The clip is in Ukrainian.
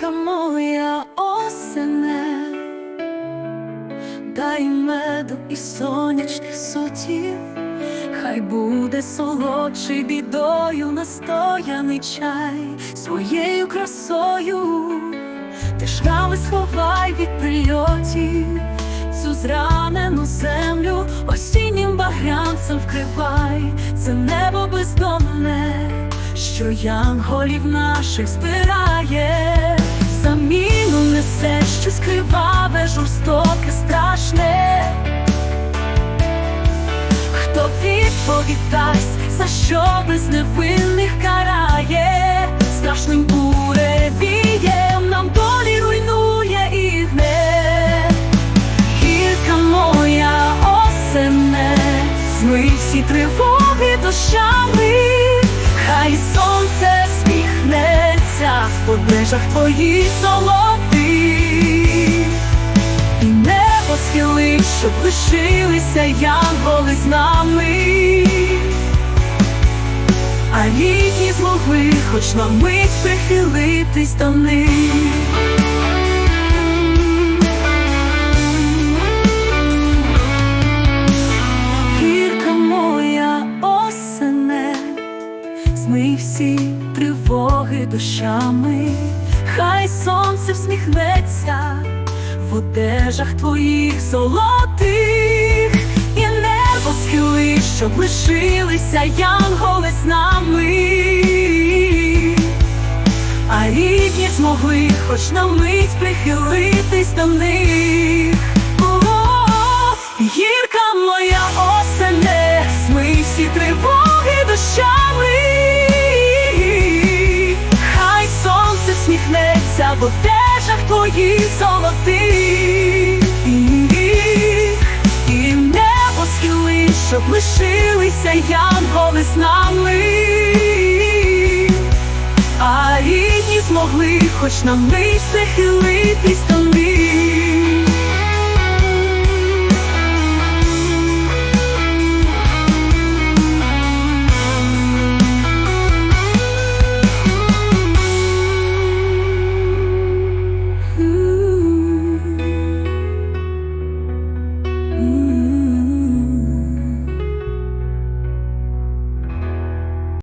Гірка моя осене, дай меду і сонячних сотів, хай буде солодший бідою настояний чай. Своєю красою, ти шрами сховай від прильотів, цю зранену землю осіннім багрянцем вкривай, це небо бездонне, що янголів наших збирає, жорстоке, страшне. Хто відповідь за що безневинних карає, страшним буревієм нам долі руйнує і гне. Гірка моя осене, змий всі тривоги дощами, хай сонце сміхнеться в одежах твоїх золотих щоб лишилися янголи з нами, а рідні змогли хоч на мить прихилитись до них. Змий всі тривоги дощами, хай сонце всміхнеться в одежах твоїх золотих, і небо схили, щоб лишилися янголи з нами, а рідні змогли хоч на мить прихилитись до них. О, Гірка моя осене, змий всі тривоги дощами, хай сонце всміхнеться в одежах твоїх золотих, лишилися янголи з нами, а рідні змогли хоч на мить прихилитись до них.